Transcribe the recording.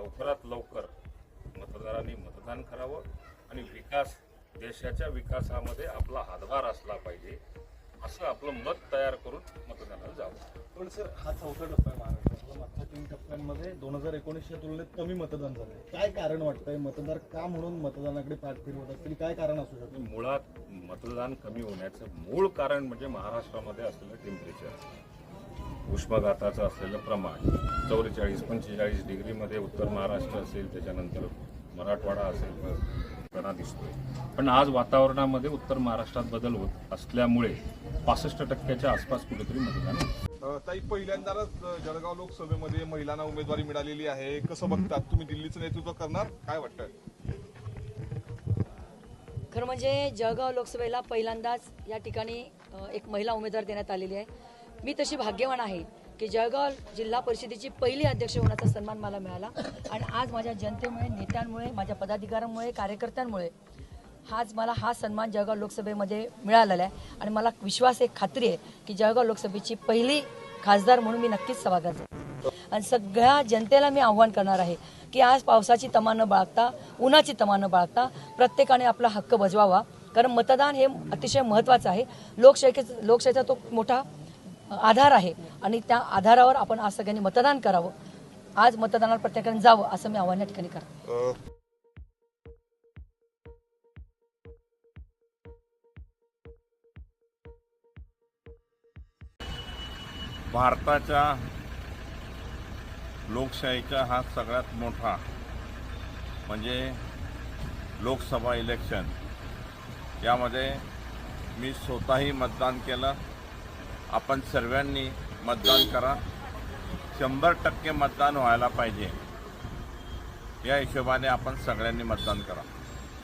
लवकरात लवकर मतदारांनी मतदान करावं आणि विकास देशाच्या विकासामध्ये आपला हातभार असला पाहिजे असं आपलं मत तयार करून मतदानाला जावं. पण सर हा चौथा टप्पा आहे महाराष्ट्रातला मागच्या तीन टप्प्यांमध्ये दोन हजार एकोणीसच्या तुलनेत कमी मतदान झालंय. काय कारण वाटतंय? मतदार का म्हणून मतदानाकडे पाठ फिरवत असतील काय कारण असू शकतं? मुळात मतदान कमी होण्याचं मूळ कारण म्हणजे महाराष्ट्रामध्ये असलेलं टेम्परेचर उष्माघाताचं असलेलं प्रमाण चौवेचाळीस पंचेचाळीस डिग्रीमध्ये उत्तर महाराष्ट्र असेल त्याच्यानंतर मराठवाडा असेल कणा दिसतोय. पण आज वातावरणामध्ये उत्तर महाराष्ट्रात बदल होत असल्यामुळे पासष्ट टक्क्याच्या आसपास कुठेतरी मतदान ताई पहिल्यांदाच जळगाव लोकसभेमध्ये महिलांना उमेदवारी मिळालेली आहे. कसं बघतात? तुम्ही दिल्लीचं नेतृत्व करणार? काय वाटतंय? खरं म्हणजे जळगाव लोकसभेला पहिल्यांदाच या ठिकाणी एक महिला उमेदवार देण्यात आलेली आहे. मी तशी भाग्यवान आहे की जळगाव जिल्हा परिषदेची पहिली अध्यक्ष होण्याचा सन्मान मला मिळाला. आणि आज माझ्या जनतेमुळे नेत्यांमुळे माझ्या पदाधिकाऱ्यांमुळे कार्यकर्त्यांमुळे हाच मला हा सन्मान जळगाव लोकसभेमध्ये मिळालेला आहे. आणि मला विश्वास आहे खात्री आहे की जळगाव लोकसभेची पहिली खासदार म्हणून मी नक्कीच सभागत आहे. आणि सगळ्या जनतेला मी आव्हान करणार आहे की आज पावसाची तमा न बाळगता उन्हाची तमा न बाळगता प्रत्येकाने आपला हक्क बजवावा. कारण मतदान हे अतिशय महत्त्वाचं आहे. लोकशाही लोकशाहीचा तो मोठा आधार आहे. आणि त्या आधारावर आपण आज सगळ्यांनी मतदान करावं. आज मतदानाला प्रत्येकाने जावं असं मी आव्हान या ठिकाणी करतो. भारताच्या लोकशाहीचा हा सगळ्यात मोठा म्हणजे लोकसभा इलेक्शन. यामध्ये मी स्वतःही मतदान केलं. आपण सर्वांनी मतदान करा. शंभर टक्के मतदान व्हायला पाहिजे. या हिशोबाने आपण सगळ्यांनी मतदान करा.